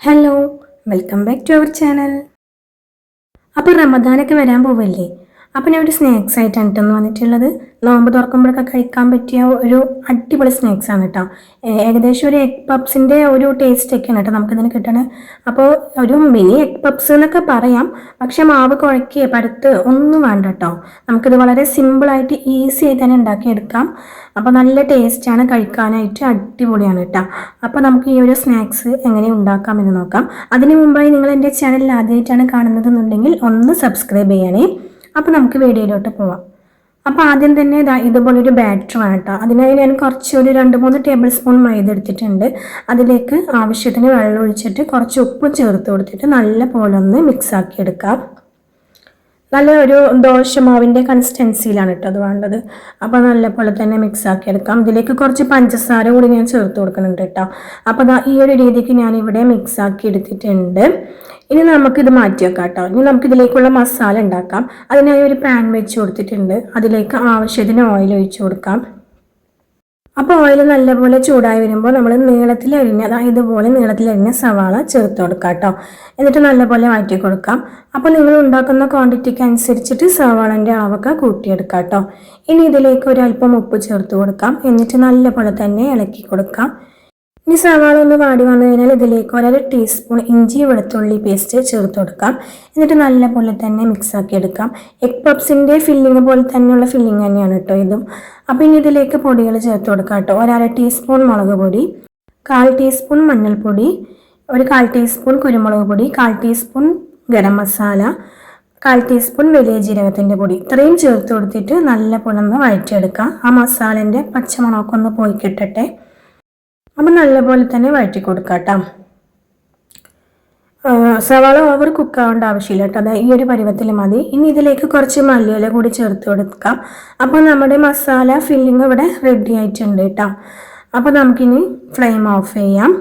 Hello welcome back to our channel അപ്പോൾ റമദാനൊക്കെ വരാൻ പോവല്ലേ? അപ്പോൾ ഞാൻ ഒരു സ്നാക്സ് ആയിട്ടാണ് കേട്ടോ വന്നിട്ടുള്ളത്. നോമ്പ് തുറക്കുമ്പോഴൊക്കെ കഴിക്കാൻ പറ്റിയ ഒരു അടിപൊളി സ്നാക്സ് ആണ് കേട്ടോ ഏകദേശം ഒരു എഗ് പപ്സിന്റെ ഒരു ടേസ്റ്റ് ഒക്കെയാണ് കേട്ടോ നമുക്കിതിന് കിട്ടണത് അപ്പോൾ ഒരു മിനി എഗ് പപ്സ് എന്നൊക്കെ പറയാം. പക്ഷെ മാവ് കുഴക്കി പരുത്ത് ഒന്നും വേണ്ട കേട്ടോ നമുക്കിത് വളരെ സിമ്പിളായിട്ട് ഈസി ആയി തന്നെ ഉണ്ടാക്കിയെടുക്കാം. അപ്പോൾ നല്ല ടേസ്റ്റാണ് കഴിക്കാനായിട്ട് അടിപൊളിയാണ് കേട്ടോ അപ്പോൾ നമുക്ക് ഈ ഒരു സ്നാക്സ് എങ്ങനെ ഉണ്ടാക്കാം എന്ന് നോക്കാം. അതിനു മുമ്പായി നിങ്ങൾ എന്റെ ചാനൽ ആദ്യമായിട്ടാണ് കാണുന്നതെന്നുണ്ടെങ്കിൽ ഒന്ന് സബ്സ്ക്രൈബ് ചെയ്യണേ. അപ്പോൾ നമുക്ക് വീഡിയോയിലോട്ട് പോവാം. അപ്പോൾ ആദ്യം തന്നെ ഇതാ ഇതുപോലൊരു ബാറ്റർ ആട്ടോ. അതിനായി ഞാൻ കുറച്ച് ഒരു രണ്ട് മൂന്ന് ടേബിൾ സ്പൂൺ മൈദ എടുത്തിട്ടുണ്ട്. അതിലേക്ക് ആവശ്യത്തിന് വെള്ളം ഒഴിച്ചിട്ട് കുറച്ച് ഉപ്പ് ചേർത്ത് കൊടുത്തിട്ട് നല്ല പോലെ ഒന്ന് മിക്സ് ആക്കി എടുക്കാം. നല്ല ഒരു ദോശമാവിന്റെ കൺസിസ്റ്റൻസിയിലാണ് കേട്ടോ അത് വേണ്ടത്. അപ്പോൾ നല്ലപോലെ തന്നെ മിക്സ് ആക്കി എടുക്കാം. ഇതിലേക്ക് കുറച്ച് പഞ്ചസാര കൂടി ഞാൻ ചേർത്ത് കൊടുക്കുന്നുണ്ട് കേട്ടോ അപ്പോൾ ഈ ഒരു രീതിക്ക് ഞാൻ ഇവിടെ മിക്സ് ആക്കി എടുത്തിട്ടുണ്ട്. ഇനി നമുക്കിത് മാറ്റി വെക്കാം കേട്ടോ ഇനി നമുക്കിതിലേക്കുള്ള മസാല ഉണ്ടാക്കാം. അതിനായി ഒരു പാൻ വെച്ച് കൊടുത്തിട്ടുണ്ട്. അതിലേക്ക് ആവശ്യത്തിന് ഓയിൽ ഒഴിച്ച് കൊടുക്കാം. അപ്പോൾ ഓയിൽ നല്ലപോലെ ചൂടായി വരുമ്പോൾ നമ്മൾ നീളത്തിൽ അരിഞ്ഞ അതായത് ഇതുപോലെ നീളത്തിൽ അരിഞ്ഞ സവാള ചേർത്ത് കൊടുക്കാം കേട്ടോ എന്നിട്ട് നല്ലപോലെ മാറ്റി കൊടുക്കാം. അപ്പോൾ നിങ്ങൾ ഉണ്ടാക്കുന്ന ക്വാണ്ടിറ്റിക്ക് അനുസരിച്ചിട്ട് സവാളന്റെ അളവൊക്കെ കൂട്ടിയെടുക്കാം കേട്ടോ ഇനി ഇതിലേക്ക് ഒരല്പം ഉപ്പ് ചേർത്ത് കൊടുക്കാം. എന്നിട്ട് നല്ലപോലെ തന്നെ ഇളക്കി കൊടുക്കാം. ഇനി സവാള ഒന്ന് വാടി വന്നു കഴിഞ്ഞാൽ ഇതിലേക്ക് ഒരര ടീസ്പൂൺ ഇഞ്ചി വെളുത്തുള്ളി പേസ്റ്റ് ചേർത്ത് കൊടുക്കാം. എന്നിട്ട് നല്ലപോലെ തന്നെ മിക്സ് ആക്കി എടുക്കാം. എഗ് പപ്സിന്റെ ഫില്ലിങ് പോലെ തന്നെയുള്ള ഫില്ലിങ് തന്നെയാണ് കേട്ടോ ഇതും. അപ്പോൾ ഇനി ഇതിലേക്ക് പൊടികൾ ചേർത്ത് കൊടുക്കാം കേട്ടോ. ഒരര ടീസ്പൂൺ മുളക് പൊടി കാൽ ടീസ്പൂൺ മഞ്ഞൾപ്പൊടി ഒരു കാൽ ടീസ്പൂൺ കുരുമുളക് പൊടി കാൽ ടീസ്പൂൺ ഗരം മസാല കാൽ ടീസ്പൂൺ വലിയ ജീരകത്തിന്റെ പൊടി. ഇത്രയും ചേർത്ത് കൊടുത്തിട്ട് നല്ല പുളന്ന് വഴറ്റിയെടുക്കാം. ആ മസാലേന്റെ പച്ചമുളകൊക്കെ ഒന്ന് പോയി കിട്ടട്ടെ. അപ്പം നല്ലപോലെ തന്നെ വഴറ്റി കൊടുക്കാം കേട്ടോ സവാള ഓവർ കുക്ക് ആവേണ്ട ആവശ്യമില്ല കേട്ടോ. അതായത് ഈ ഒരു പരുവത്തിൽ മതി. ഇനി ഇതിലേക്ക് കുറച്ച് മല്ലിയില കൂടി ചേർത്ത് കൊടുക്കാം. അപ്പോൾ നമ്മുടെ മസാല ഫില്ലിംഗ് ഇവിടെ റെഡി ആയിട്ടുണ്ട് കേട്ടോ. അപ്പോൾ നമുക്കിനി ഫ്ലെയിം ഓഫ് ചെയ്യാം.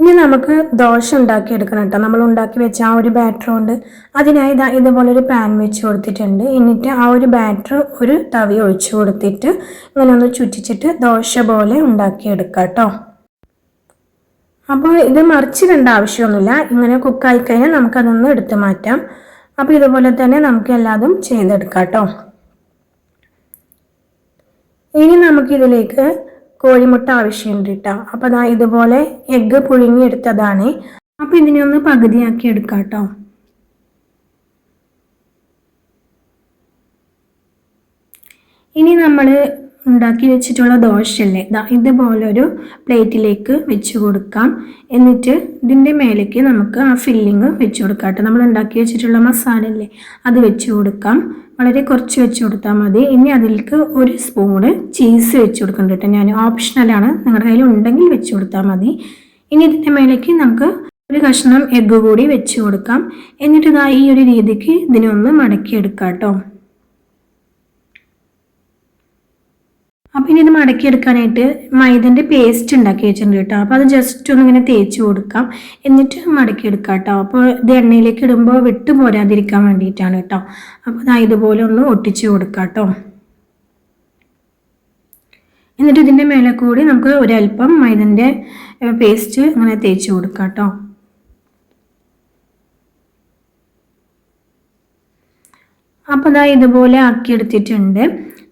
ഇനി നമുക്ക് ദോശ ഉണ്ടാക്കി എടുക്കണം കേട്ടോ. നമ്മൾ ഉണ്ടാക്കി വെച്ച ആ ഒരു ബാറ്റർ കൊണ്ട് അതിനായി ഇതാ ഇതുപോലെ ഒരു പാൻ വെച്ച് കൊടുത്തിട്ടുണ്ട്. എന്നിട്ട് ആ ഒരു ബാറ്റർ ഒരു തവി ഒഴിച്ചു കൊടുത്തിട്ട് ഇങ്ങനെ ഒന്ന് ചുറ്റിച്ചിട്ട് ദോശ പോലെ ഉണ്ടാക്കിയെടുക്കാം കേട്ടോ. അപ്പോൾ ഇത് മറിച്ചിടേണ്ട ആവശ്യമൊന്നുമില്ല. ഇങ്ങനെ കുക്കായി കഴിഞ്ഞാൽ നമുക്കതൊന്ന് എടുത്ത് മാറ്റാം. അപ്പോൾ ഇതുപോലെ തന്നെ നമുക്ക് എല്ലാതും ചെയ്തെടുക്കാം കേട്ടോ. ഇനി നമുക്കിതിലേക്ക് കോഴിമുട്ട ആവശ്യമുണ്ട് കേട്ടോ. അപ്പോൾ അതാ ഇതുപോലെ എഗ്ഗ് പുഴുങ്ങിയെടുത്തതാണ്. അപ്പോൾ ഇതിനെ ഒന്ന് പകുതിയാക്കി എടുക്കാം കേട്ടോ. ഇനി നമ്മൾ ഉണ്ടാക്കി വെച്ചിട്ടുള്ള ദോശയല്ലേ? ദാ ഇതുപോലൊരു പ്ലേറ്റിലേക്ക് വെച്ച് കൊടുക്കാം. എന്നിട്ട് ഇതിന്റെ മേലേക്ക് നമുക്ക് ആ ഫില്ലിങ് വെച്ച് കൊടുക്കാം കേട്ടോ. നമ്മൾ ഉണ്ടാക്കി വെച്ചിട്ടുള്ള മസാല അല്ലേ അത് വെച്ച് കൊടുക്കാം. വളരെ കുറച്ച് വെച്ച് കൊടുത്താൽ മതി. ഇനി അതിലേക്ക് ഒരു സ്പൂണ് ചീസ് വെച്ച് കൊടുക്കുന്നുണ്ട് കേട്ടോ. ഞാൻ ഓപ്ഷണലാണ് നിങ്ങളുടെ കയ്യിൽ ഉണ്ടെങ്കിൽ വെച്ച് കൊടുത്താൽ മതി. ഇനി ഇതിന്റെ മേലേക്ക് നമുക്ക് ഒരു കഷ്ണം എഗ്ഗ് കൂടി വെച്ച് കൊടുക്കാം. എന്നിട്ട് ഇതാ ഈ ഒരു രീതിക്ക് ഇതിനൊന്ന് മടക്കിയെടുക്കാം കേട്ടോ. അപ്പം ഇനി ഇത് മടക്കിയെടുക്കാനായിട്ട് മൈദന്റെ പേസ്റ്റ് ഉണ്ടാക്കി വെച്ചിട്ടുണ്ട് കേട്ടോ. അപ്പോൾ അത് ജസ്റ്റ് ഒന്ന് ഇങ്ങനെ തേച്ച് കൊടുക്കാം. എന്നിട്ട് മടക്കിയെടുക്കാം കേട്ടോ. അപ്പോൾ ഇത് എണ്ണയിലേക്ക് ഇടുമ്പോൾ വിട്ടു പോരാതിരിക്കാൻ വേണ്ടിയിട്ടാണ് കേട്ടോ. അപ്പോൾ അത് ഇതുപോലെ ഒന്ന് ഒട്ടിച്ച് കൊടുക്കാം കേട്ടോ. എന്നിട്ട് ഇതിന്റെ മേലെ കൂടി നമുക്ക് ഒരല്പം മൈദന്റെ പേസ്റ്റ് ഇങ്ങനെ തേച്ച് കൊടുക്കാം കേട്ടോ. അപ്പോൾ അതാ ഇതുപോലെ ആക്കിയെടുത്തിട്ടുണ്ട്.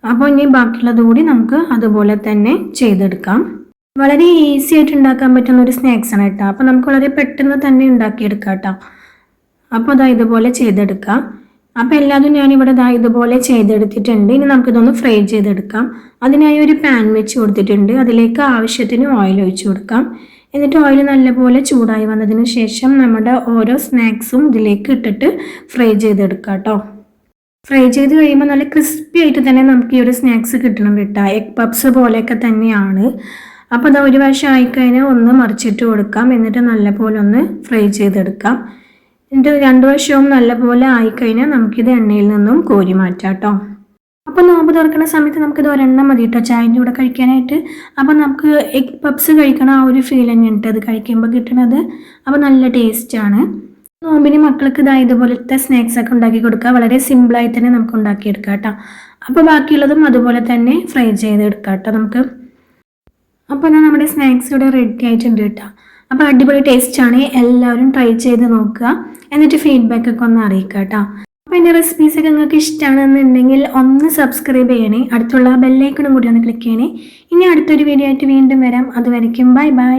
അപ്പോൾ ഇനി ബാക്കിയുള്ളത് കൂടി നമുക്ക് അതുപോലെ തന്നെ ചെയ്തെടുക്കാം. വളരെ ഈസി ആയിട്ട് ഉണ്ടാക്കാൻ പറ്റുന്ന ഒരു സ്നാക്സ് ആണ് കേട്ടോ. അപ്പോൾ നമുക്ക് വളരെ പെട്ടെന്ന് തന്നെ ഉണ്ടാക്കിയെടുക്കാം കേട്ടോ. അപ്പോൾ അതാ ഇതുപോലെ ചെയ്തെടുക്കാം. അപ്പോൾ എല്ലാതും ഞാനിവിടെ ദാ ഇതുപോലെ ചെയ്തെടുത്തിട്ടുണ്ട്. ഇനി നമുക്കിതൊന്ന് ഫ്രൈ ചെയ്തെടുക്കാം. അതിനായി ഒരു പാൻ വെച്ച് കൊടുത്തിട്ടുണ്ട്. അതിലേക്ക് ആവശ്യത്തിന് ഓയിൽ ഒഴിച്ചു കൊടുക്കാം. എന്നിട്ട് ഓയിൽ നല്ലപോലെ ചൂടായി വന്നതിന് ശേഷം നമ്മുടെ ഓരോ സ്നാക്സും ഇതിലേക്ക് ഇട്ടിട്ട് ഫ്രൈ ചെയ്തെടുക്കാം കേട്ടോ. ഫ്രൈ ചെയ്ത് കഴിയുമ്പോൾ നല്ല ക്രിസ്പി ആയിട്ട് തന്നെ നമുക്ക് ഈ ഒരു സ്നാക്സ് കിട്ടണം കേട്ടോ. എഗ് പപ്സ് പോലെയൊക്കെ തന്നെയാണ്. അപ്പോൾ അത് ഒരു വശം ആയിക്കഴിഞ്ഞാൽ ഒന്ന് മറിച്ചിട്ട് കൊടുക്കാം. എന്നിട്ട് നല്ലപോലെ ഒന്ന് ഫ്രൈ ചെയ്തെടുക്കാം. എന്നിട്ട് രണ്ട് വശവും നല്ലപോലെ ആയിക്കഴിഞ്ഞാൽ നമുക്കിത് എണ്ണയിൽ നിന്നും കോരി മാറ്റാം കേട്ടോ അപ്പോൾ നോമ്പ് തുറക്കുന്ന സമയത്ത് നമുക്കിത് ഒരെണ്ണം മതി കേട്ടോ ചായന്റെ കൂടെ കഴിക്കാനായിട്ട്. അപ്പോൾ നമുക്ക് എഗ് പപ്സ് കഴിക്കണ ആ ഒരു ഫീൽ തന്നെയാണ് കേട്ടോ അത് കഴിക്കുമ്പോൾ കിട്ടണത്. അപ്പോൾ നല്ല ടേസ്റ്റാണ് നോമ്പിന് മക്കൾക്ക് ഇതാ ഇതുപോലത്തെ സ്നാക്സ് ഒക്കെ ഉണ്ടാക്കി കൊടുക്കുക. വളരെ സിമ്പിളായി തന്നെ നമുക്ക് ഉണ്ടാക്കിയെടുക്കാം കേട്ടോ. അപ്പോൾ ബാക്കിയുള്ളതും അതുപോലെ തന്നെ ഫ്രൈ ചെയ്തെടുക്കാം കേട്ടോ നമുക്ക്. അപ്പോൾ എന്നാൽ നമ്മുടെ സ്നാക്സ് ഇവിടെ റെഡി ആയിട്ടുണ്ട് കേട്ടോ. അപ്പോൾ അടിപൊളി ടേസ്റ്റ് ആണ്. എല്ലാവരും ട്രൈ ചെയ്ത് നോക്കുക. എന്നിട്ട് ഫീഡ്ബാക്ക് ഒക്കെ ഒന്ന് അറിയിക്കുക കേട്ടോ. അപ്പോൾ എന്റെ റെസിപ്പീസ് ഒക്കെ നിങ്ങൾക്ക് ഇഷ്ടമാണെന്നുണ്ടെങ്കിൽ ഒന്ന് സബ്സ്ക്രൈബ് ചെയ്യണേ. അടുത്തുള്ള ബെല്ലൈക്കണും കൂടി ഒന്ന് ക്ലിക്ക് ചെയ്യണേ. ഇനി അടുത്തൊരു വീഡിയോ ആയിട്ട് വീണ്ടും വരാം. അതുവരയ്ക്കും ബൈ ബൈ